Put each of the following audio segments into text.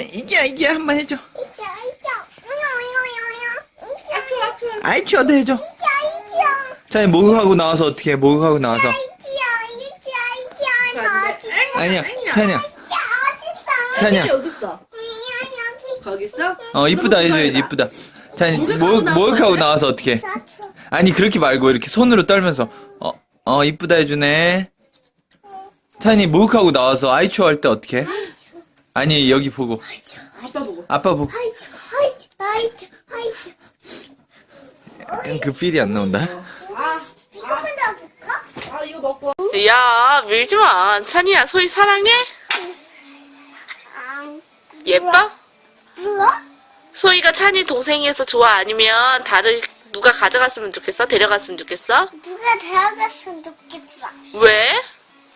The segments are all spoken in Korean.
이기야 이기야 한 번 해줘. 이자 이자 우여여여여 이자 아이치 어도 해줘. 찬이 목욕하고 나와서 어떻게 해? 목욕하고 나와서. 어디 아니야 찬이야. 어디 찬이야. 여기 있어. 거기 있어? 어 이쁘다 해줘야지 이쁘다. 찬이 목욕하고 목 나와서 목욕하고 해. 나와서 어떻게 해? 아니 그렇게 말고 이렇게 손으로 떨면서 어, 어 이쁘다 해주네. 찬이 목욕하고 나와서 아이초 할때 어떻게 해? 아니 여기 보고 아빠 보고. 아빠 보고 아이자 그 필이 안 나온다. 아, 이거 하나 볼까? 아 이거 먹고. 야, 밀지 마. 찬이야, 소희 사랑해? 안 예뻐? 불러? 소희가 찬이 동생이어서 좋아? 아니면 다른, 누가 가져갔으면 좋겠어? 데려갔으면 좋겠어? 누가 데려갔으면 좋겠어 왜?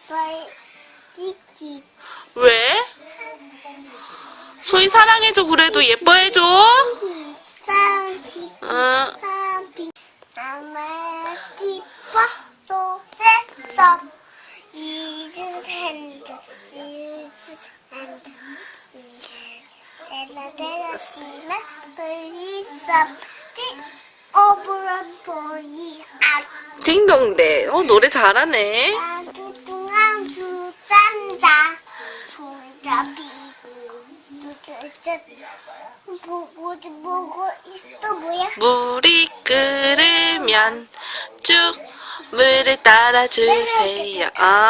빨리? 소희 사랑해줘, 그래도 예뻐해줘. 아 딩동대. 어, 노래 잘하네. 뚱뚱한 주장자 손잡이 뭐, 뭐지 뭐고 있어 뭐야 물이 끓으면 쭉 물을 따라 주세요. 아.